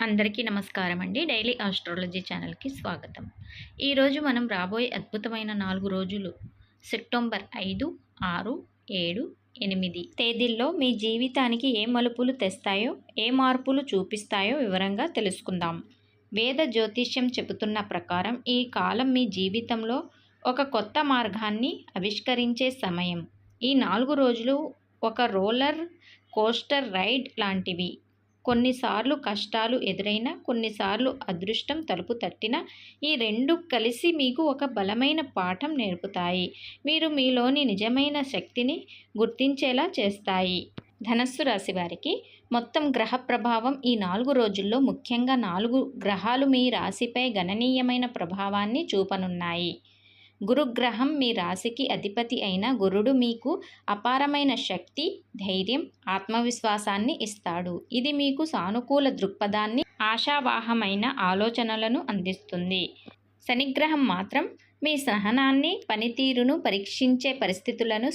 అందరికీ నమస్కారం అండి. డైలీ ఆస్ట్రాలజీ ఛానల్కి స్వాగతం. ఈరోజు మనం రాబోయే అద్భుతమైన నాలుగు రోజులు సెప్టెంబర్ ఐదు ఆరు ఏడు ఎనిమిది. తేదీల్లో మీ జీవితానికి ఏ మలుపులు తెస్తాయో ఏ మార్పులు చూపిస్తాయో వివరంగా తెలుసుకుందాం. వేద జ్యోతిష్యం చెబుతున్న ప్రకారం ఈ కాలం మీ జీవితంలో ఒక కొత్త మార్గాన్ని ఆవిష్కరించే సమయం. ఈ నాలుగు రోజులు ఒక రోలర్ కోస్టర్ రైడ్ లాంటివి. కొన్నిసార్లు కష్టాలు ఎదురైనా కొన్నిసార్లు అదృష్టం తలుపు తట్టిన ఈ రెండు కలిసి మీకు ఒక బలమైన పాఠం నేర్పుతాయి. మీరు మీలోని నిజమైన శక్తిని గుర్తించేలా చేస్తాయి. ధనస్సు రాశి వారికి మొత్తం గ్రహ ప్రభావం ఈ నాలుగు రోజుల్లో ముఖ్యంగా నాలుగు గ్రహాలు మీ రాశిపై గణనీయమైన ప్రభావాన్ని చూపనున్నాయి. గురుగ్రహం మీ రాశికి అధిపతి అయిన గురుడు మీకు అపారమైన శక్తి ధైర్యం ఆత్మవిశ్వాసాన్ని ఇస్తాడు. ఇది మీకు సానుకూల దృక్పథాన్ని ఆశావాహమైన ఆలోచనలను అందిస్తుంది. శనిగ్రహం మాత్రం మీ సహనాన్ని పనితీరును పరీక్షించే పరిస్థితులను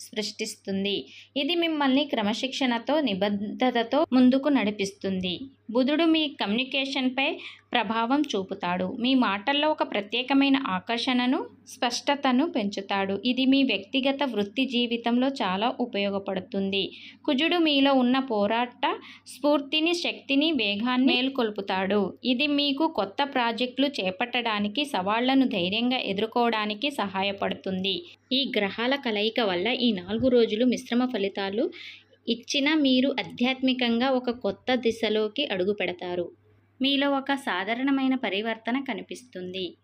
సృష్టిస్తుంది. ఇది మిమ్మల్ని క్రమశిక్షణతో నిబద్ధతతో ముందుకు నడిపిస్తుంది. బుధుడు మీ కమ్యూనికేషన్పై ప్రభావం చూపుతాడు. మీ మాటల్లో ఒక ప్రత్యేకమైన ఆకర్షణను స్పష్టతను పెంచుతాడు. ఇది మీ వ్యక్తిగత వృత్తి జీవితంలో చాలా ఉపయోగపడుతుంది. కుజుడు మీలో ఉన్న పోరాట స్ఫూర్తిని శక్తిని వేగాన్ని మేల్కొల్పుతాడు. ఇది మీకు కొత్త ప్రాజెక్టులు చేపట్టడానికి సవాళ్ళను ధైర్యంగా ఎదుర్కోవడానికి సహాయపడుతుంది. ఈ గ్రహాల కలయిక వల్ల ఈ నాలుగు రోజులు మిశ్రమ ఫలితాలు ఇచ్చిన మీరు ఆధ్యాత్మికంగా ఒక కొత్త దిశలోకి అడుగు పెడతారు మీలో ఒక సాధారణమైన పరివర్తన కనిపిస్తుంది.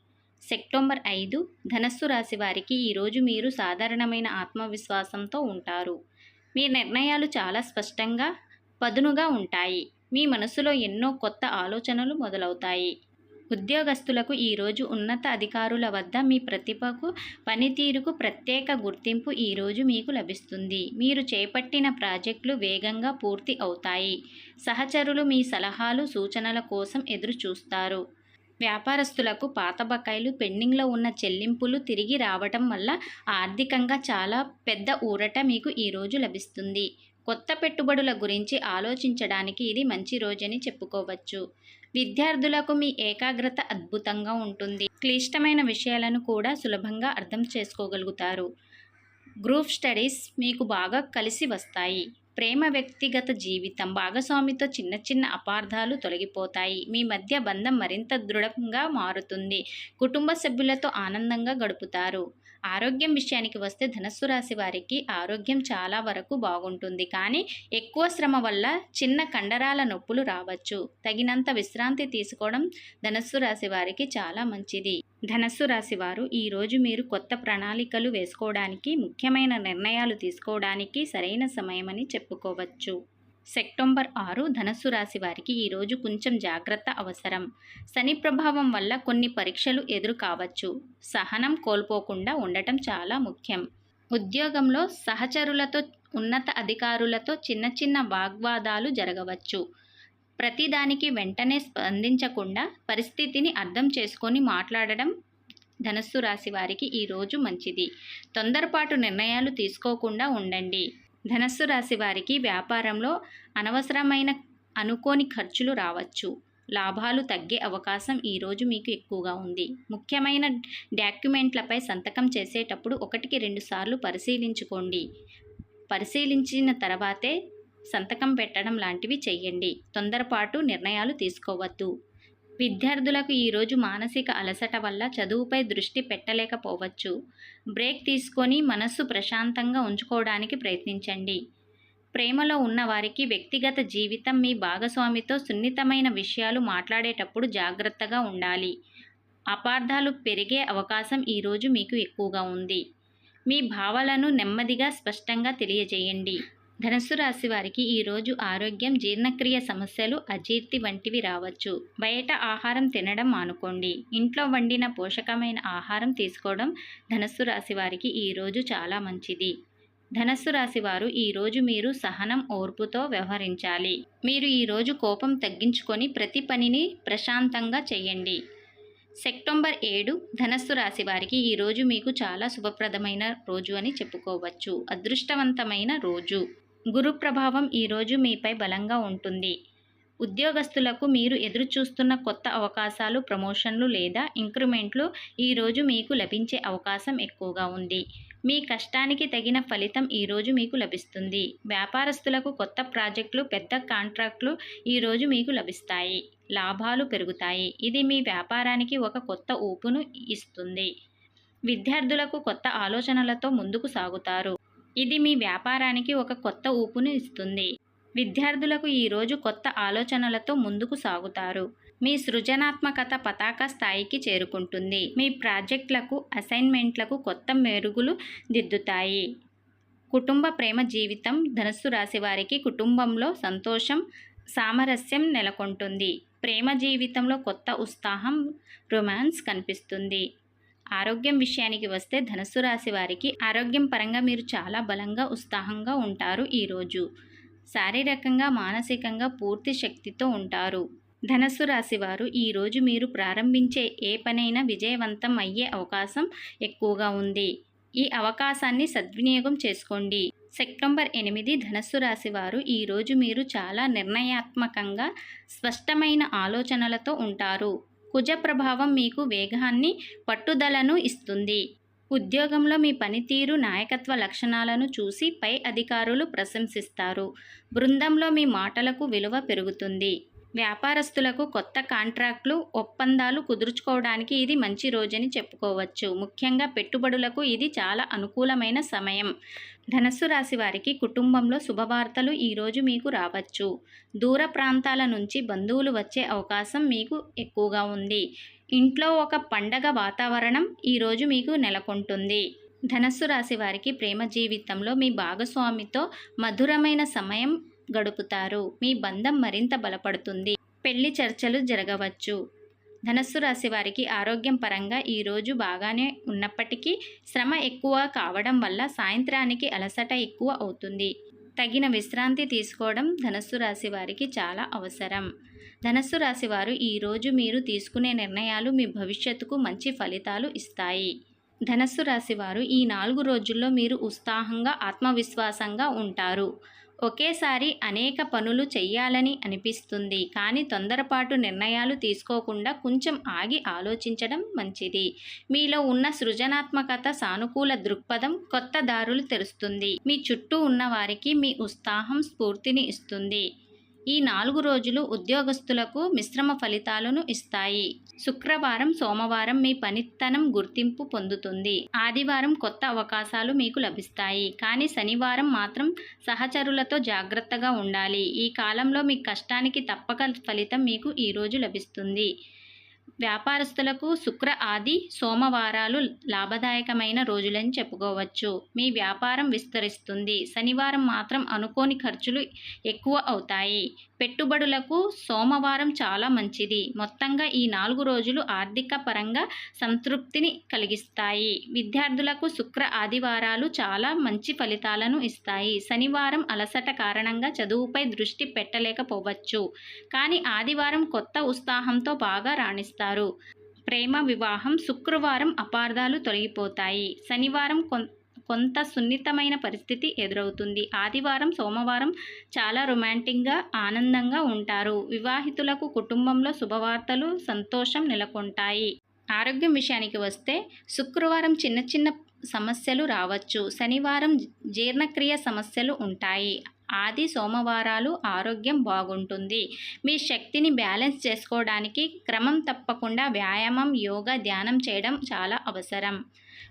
సెప్టెంబర్ ఐదు ధనస్సు రాశి వారికి ఈరోజు మీరు సాధారణమైన ఆత్మవిశ్వాసంతో ఉంటారు. మీ నిర్ణయాలు చాలా స్పష్టంగా పదునుగా ఉంటాయి. మీ మనసులో ఎన్నో కొత్త ఆలోచనలు మొదలవుతాయి. ఉద్యోగస్తులకు ఈరోజు ఉన్నత అధికారుల వద్ద మీ ప్రతిభకు పనితీరుకు ప్రత్యేక గుర్తింపు ఈరోజు మీకు లభిస్తుంది. మీరు చేపట్టిన ప్రాజెక్టులు వేగంగా పూర్తి అవుతాయి. సహచరులు మీ సలహాలు సూచనల కోసం ఎదురు చూస్తారు వ్యాపారస్తులకు పాత బకాయిలు పెండింగ్లో ఉన్న చెల్లింపులు తిరిగి రావటం వల్ల ఆర్థికంగా చాలా పెద్ద ఊరట మీకు ఈరోజు లభిస్తుంది. కొత్త పెట్టుబడుల గురించి ఆలోచించడానికి ఇది మంచి రోజని చెప్పుకోవచ్చు. విద్యార్థులకు మీ ఏకాగ్రత అద్భుతంగా ఉంటుంది. క్లిష్టమైన విషయాలను కూడా సులభంగా అర్థం చేసుకోగలుగుతారు. గ్రూప్ స్టడీస్ మీకు బాగా కలిసి వస్తాయి. ప్రేమ వ్యక్తిగత జీవితం భాగస్వామితో చిన్న చిన్న అపార్థాలు తొలగిపోతాయి. మీ మధ్య బంధం మరింత దృఢంగా మారుతుంది. కుటుంబ సభ్యులతో ఆనందంగా గడుపుతారు. ఆరోగ్యం విషయానికి వస్తే ధనస్సు రాశి వారికి ఆరోగ్యం చాలా వరకు బాగుంటుంది. కానీ ఎక్కువ శ్రమ వల్ల చిన్న కండరాల నొప్పులు రావచ్చు. తగినంత విశ్రాంతి తీసుకోవడం ధనస్సు రాశి వారికి చాలా మంచిది. ధనస్సు రాశి వారు ఈరోజు మీరు కొత్త ప్రణాళికలు వేసుకోవడానికి ముఖ్యమైన నిర్ణయాలు తీసుకోవడానికి సరైన సమయమని చెప్పుకోవచ్చు. సెప్టెంబర్ ఆరు ధనస్సు రాశి వారికి ఈరోజు కొంచెం జాగ్రత్త అవసరం. శని ప్రభావం వల్ల కొన్ని పరీక్షలు ఎదురు కావచ్చు. సహనం కోల్పోకుండా ఉండటం చాలా ముఖ్యం. ఉద్యోగంలో సహచరులతో ఉన్నత అధికారులతో చిన్న చిన్న వాగ్వాదాలు జరగవచ్చు. ప్రతిదానికి వెంటనే స్పందించకుండా పరిస్థితిని అర్థం చేసుకొని మాట్లాడడం ధనస్సు రాశి వారికి ఈరోజు మంచిది. తొందరపాటు నిర్ణయాలు తీసుకోకుండా ఉండండి. ధనస్సు రాశి వారికి వ్యాపారంలో అనవసరమైన అనుకోని ఖర్చులు రావచ్చు. లాభాలు తగ్గే అవకాశం ఈరోజు మీకు ఎక్కువగా ఉంది. ముఖ్యమైన డాక్యుమెంట్లపై సంతకం చేసేటప్పుడు ఒకటికి రెండు సార్లు పరిశీలించుకోండి. పరిశీలించిన తర్వాతే సంతకం పెట్టడం లాంటివి చేయండి తొందరపాటు నిర్ణయాలు తీసుకోవద్దు. విద్యార్థులకు ఈరోజు మానసిక అలసట వల్ల చదువుపై దృష్టి పెట్టలేకపోవచ్చు. బ్రేక్ తీసుకొని మనస్సు ప్రశాంతంగా ఉంచుకోవడానికి ప్రయత్నించండి. ప్రేమలో ఉన్నవారికి వ్యక్తిగత జీవితం మీ భాగస్వామితో సున్నితమైన విషయాలు మాట్లాడేటప్పుడు జాగ్రత్తగా ఉండాలి. అపార్థాలు పెరిగే అవకాశం ఈరోజు మీకు ఎక్కువగా ఉంది. మీ భావాలను నెమ్మదిగా స్పష్టంగా తెలియజేయండి. ధనస్సు రాశి వారికి ఈరోజు ఆరోగ్యం జీర్ణక్రియ సమస్యలు అజీర్తి వంటివి రావచ్చు. బయట ఆహారం తినడం మానుకోండి. ఇంట్లో వండిన పోషకమైన ఆహారం తీసుకోవడం ధనస్సు రాశి వారికి ఈరోజు చాలా మంచిది. ధనస్సు రాశి వారు ఈరోజు మీరు సహనం ఓర్పుతో వ్యవహరించాలి. మీరు ఈరోజు కోపం తగ్గించుకొని ప్రతి పనిని ప్రశాంతంగా చేయండి. సెప్టెంబర్ ఏడు ధనస్సు రాశి వారికి ఈరోజు మీకు చాలా శుభప్రదమైన రోజు అని చెప్పుకోవచ్చు. అదృష్టవంతమైన రోజు. గురు ప్రభావం ఈరోజు మీపై బలంగా ఉంటుంది. ఉద్యోగస్తులకు మీరు ఎదురు చూస్తున్న కొత్త అవకాశాలు ప్రమోషన్లు లేదా ఇంక్రిమెంట్లు ఈరోజు మీకు లభించే అవకాశం ఎక్కువగా ఉంది. మీ కష్టానికి తగిన ఫలితం ఈరోజు మీకు లభిస్తుంది. వ్యాపారస్తులకు కొత్త ప్రాజెక్టులు పెద్ద కాంట్రాక్టులు ఈరోజు మీకు లభిస్తాయి. లాభాలు పెరుగుతాయి. ఇది మీ వ్యాపారానికి ఒక కొత్త ఊపును ఇస్తుంది. విద్యార్థులకు కొత్త ఆలోచనలతో ముందుకు సాగుతారు. ఇది మీ వ్యాపారానికి ఒక కొత్త ఊపును ఇస్తుంది. విద్యార్థులకు ఈరోజు కొత్త ఆలోచనలతో ముందుకు సాగుతారు. మీ సృజనాత్మకత పతాక స్థాయికి చేరుకుంటుంది. మీ ప్రాజెక్టులకు అసైన్మెంట్లకు కొత్త మెరుగులు దిద్దుతాయి. కుటుంబ ప్రేమ జీవితం ధనస్సు రాశి వారికి కుటుంబంలో సంతోషం సామరస్యం నెలకొంటుంది. ప్రేమ జీవితంలో కొత్త ఉత్సాహం రొమాన్స్ కనిపిస్తుంది. ఆరోగ్యం విషయానికి వస్తే ధనుసు రాశి వారికి ఆరోగ్యం పరంగా మీరు చాలా బలంగా ఉత్సాహంగా ఉంటారు ఈరోజు శారీరకంగా మానసికంగా పూర్తి శక్తితో ఉంటారు. ధనస్సు రాశి వారు ఈరోజు మీరు ప్రారంభించే ఏ పనైనా విజయవంతం అయ్యే అవకాశం ఎక్కువగా ఉంది. ఈ అవకాశాన్ని సద్వినియోగం చేసుకోండి. సెప్టెంబర్ ఎనిమిది ధనస్సు రాశి వారు ఈరోజు మీరు చాలా నిర్ణయాత్మకంగా స్పష్టమైన ఆలోచనలతో ఉంటారు. కుజ ప్రభావం మీకు వేగాన్ని పట్టుదలను ఇస్తుంది. ఉద్యోగంలో మీ పనితీరు నాయకత్వ లక్షణాలను చూసి పై అధికారులు ప్రశంసిస్తారు. బృందంలో మీ మాటలకు విలువ పెరుగుతుంది. వ్యాపారస్తులకు కొత్త కాంట్రాక్టులు ఒప్పందాలు కుదుర్చుకోవడానికి ఇది మంచి రోజని చెప్పుకోవచ్చు. ముఖ్యంగా పెట్టుబడులకు ఇది చాలా అనుకూలమైన సమయం. ధనస్సు రాశి వారికి కుటుంబంలో శుభవార్తలు ఈరోజు మీకు రావచ్చు. దూర ప్రాంతాల నుంచి బంధువులు వచ్చే అవకాశం మీకు ఎక్కువగా ఉంది. ఇంట్లో ఒక పండగ వాతావరణం ఈరోజు మీకు నెలకొంటుంది. ధనస్సు రాశి వారికి ప్రేమ జీవితంలో మీ భాగస్వామితో మధురమైన సమయం గడుపుతారు. మీ బంధం మరింత బలపడుతుంది. పెళ్ళి చర్చలు జరగవచ్చు. ధనస్సు రాశి వారికి ఆరోగ్యం పరంగా ఈరోజు బాగానే ఉన్నప్పటికీ శ్రమ ఎక్కువ కావడం వల్ల సాయంత్రానికి అలసట ఎక్కువ అవుతుంది. తగిన విశ్రాంతి తీసుకోవడం ధనస్సు రాశి వారికి చాలా అవసరం. ధనస్సు రాశి వారు ఈరోజు మీరు తీసుకునే నిర్ణయాలు మీ భవిష్యత్తుకు మంచి ఫలితాలు ఇస్తాయి. ధనస్సు రాశి వారు ఈ నాలుగు రోజుల్లో మీరు ఉత్సాహంగా ఆత్మవిశ్వాసంగా ఉంటారు. ఒకేసారి అనేక పనులు చెయ్యాలని అనిపిస్తుంది. కానీ తొందరపాటు నిర్ణయాలు తీసుకోకుండా కొంచెం ఆగి ఆలోచించడం మంచిది. మీలో ఉన్న సృజనాత్మకత సానుకూల దృక్పథం కొత్త దారులు తెరుస్తుంది. మీ చుట్టూ ఉన్న వారికి మీ ఉత్సాహం స్ఫూర్తిని ఇస్తుంది. ఈ నాలుగు రోజులు ఉద్యోగస్తులకు మిశ్రమ ఫలితాలను ఇస్తాయి. శుక్రవారం సోమవారం మీ పనితనం గుర్తింపు పొందుతుంది. ఆదివారం కొత్త అవకాశాలు మీకు లభిస్తాయి. కానీ శనివారం మాత్రం సహచరులతో జాగ్రత్తగా ఉండాలి. ఈ కాలంలో మీ కష్టానికి తప్పక ఫలితం మీకు ఈరోజు లభిస్తుంది. వ్యాపారస్తులకు శుక్ర ఆది సోమవారాలు లాభదాయకమైన రోజులని చెప్పుకోవచ్చు. మీ వ్యాపారం విస్తరిస్తుంది. శనివారం మాత్రం అనుకోని ఖర్చులు ఎక్కువ అవుతాయి. పెట్టుబడులకు సోమవారం చాలా మంచిది. మొత్తంగా ఈ నాలుగు రోజులు ఆర్థిక పరంగా సంతృప్తిని కలిగిస్తాయి. విద్యార్థులకు శుక్ర ఆదివారాలు చాలా మంచి ఫలితాలను ఇస్తాయి. శనివారం అలసట కారణంగా చదువుపై దృష్టి పెట్టలేకపోవచ్చు. కానీ ఆదివారం కొత్త ఉత్సాహంతో బాగా రాణిస్తారు. ప్రేమ వివాహం శుక్రవారం అపార్థాలు తొలగిపోతాయి. శనివారం కొం కొంత సున్నితమైన పరిస్థితి ఎదురవుతుంది. ఆదివారం సోమవారం చాలా రొమాంటిక్గా ఆనందంగా ఉంటారు. వివాహితులకు కుటుంబంలో శుభవార్తలు సంతోషం నెలకొంటాయి. ఆరోగ్యం విషయానికి వస్తే శుక్రవారం చిన్న చిన్న సమస్యలు రావచ్చు. శనివారం జీర్ణక్రియ సమస్యలు ఉంటాయి. ఆది సోమవారాలు ఆరోగ్యం బాగుంటుంది. మీ శక్తిని బ్యాలెన్స్ చేసుకోవడానికి క్రమం తప్పకుండా వ్యాయామం యోగా ధ్యానం చేయడం చాలా అవసరం.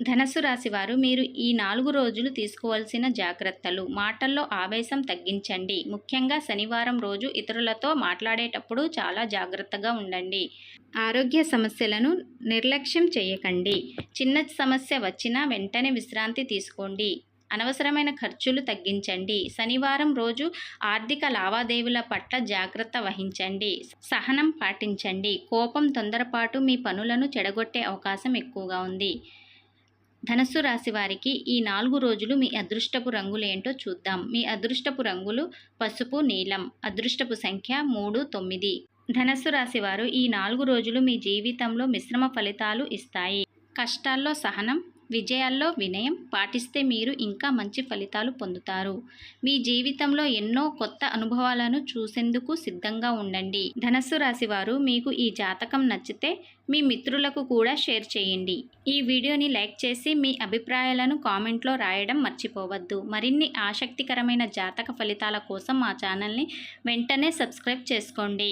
ధనస్సు రాశి వారు మీరు ఈ నాలుగు రోజులు తీసుకోవాల్సిన జాగ్రత్తలు. మాటల్లో ఆవేశం తగ్గించండి. ముఖ్యంగా శనివారం రోజు ఇతరులతో మాట్లాడేటప్పుడు చాలా జాగ్రత్తగా ఉండండి. ఆరోగ్య సమస్యలను నిర్లక్ష్యం చేయకండి. చిన్న సమస్య వచ్చినా వెంటనే విశ్రాంతి తీసుకోండి. అనవసరమైన ఖర్చులు తగ్గించండి. శనివారం రోజు ఆర్థిక లావాదేవీల పట్ల జాగ్రత్త వహించండి. సహనం పాటించండి. కోపం తొందరపాటు మీ పనులను చెడగొట్టే అవకాశం ఎక్కువగా ఉంది. ధనస్సు రాశి వారికి ఈ నాలుగు రోజులు మీ అదృష్టపు రంగులేంటో చూద్దాం. మీ అదృష్టపు రంగులు పసుపు నీలం. అదృష్టపు సంఖ్య మూడు తొమ్మిది. ధనస్సు రాశి వారు ఈ నాలుగు రోజులు మీ జీవితంలో మిశ్రమ ఫలితాలు ఇస్తాయి. కష్టాల్లో సహనం విజయాల్లో వినయం పాటిస్తే మీరు ఇంకా మంచి ఫలితాలు పొందుతారు. మీ జీవితంలో ఎన్నో కొత్త అనుభవాలను చూసేందుకు సిద్ధంగా ఉండండి. ధనస్సు రాశి వారు మీకు ఈ జాతకం నచ్చితే మీ మిత్రులకు కూడా షేర్ చేయండి. ఈ వీడియోని లైక్ చేసి మీ అభిప్రాయాలను కామెంట్లో రాయడం మర్చిపోవద్దు. మరిన్ని ఆసక్తికరమైన జాతక ఫలితాల కోసం మా ఛానల్ని వెంటనే సబ్స్క్రైబ్ చేసుకోండి.